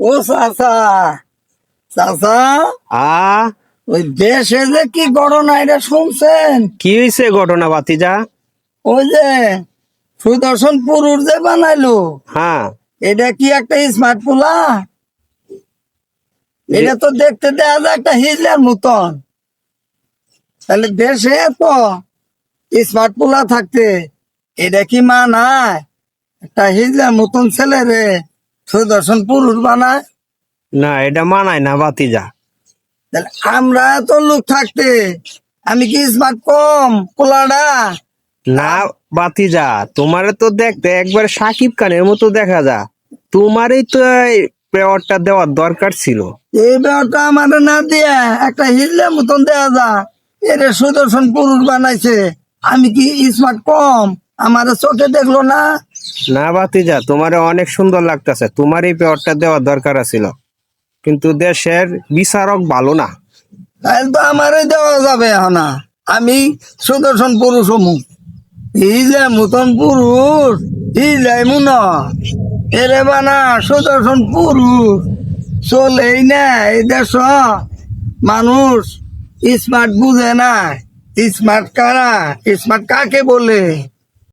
ও চাচা চাচা? আ? ওই দেশে যে কি ঘটনা এটা শুনছেন? কি হয়েছে ঘটনা বাতিজা? ওই যে সুদর্শন পুরুষ যে বানাইলো হ্যাঁ। এটা কি একটা স্মার্ট পোলা এটা তো দেখতে দেয়া যায় একটা হিজলার মতন। তাহলে দেশে তো স্মার্ট পোলা থাকতে এটা কি মানায়? একটা হিজলার মতন ছেলে রে। সুদর্শন পুরুষ বানায়? না এটা মানায় না বাতিজা তাহলে আমরা এত লোক থাকতে আমি কি স্মার্ট কম পোলাটা না বাতিজা তোমারে তো দেখতে একবার সাকিব খানের মতো দেখা যা। তোমারই তো এই পেয়ারটা দেওয়ার দরকার ছিল। এই ব্যাপারটা আমার না দিয়ে একটা হিজলার মতন দেয়া যা। এর সুদর্শন পুরুষ বানাইছে আমি কি স্মার্ট কম? আমার চোখে দেখল না? না বাতিজা তোমারে অনেক সুন্দর লাগতেছে। তোমার এই পেয়ারটা দেওয়ার দরকার ছিল কিন্তু দেশের বিচারক ভালো না। তো আমারই দেওয়া যাবে না আমি সুদর্শন পুরুষ হমু। হিজলে মতন পুরুষ হিজলাই মুন। এরে বানা, সুদর্শন পুরুষ। চলেই না এই দেশ। মানুষ স্মার্ট বুঝে না। স্মার্ট কারা? স্মার্ট কাকে বলে?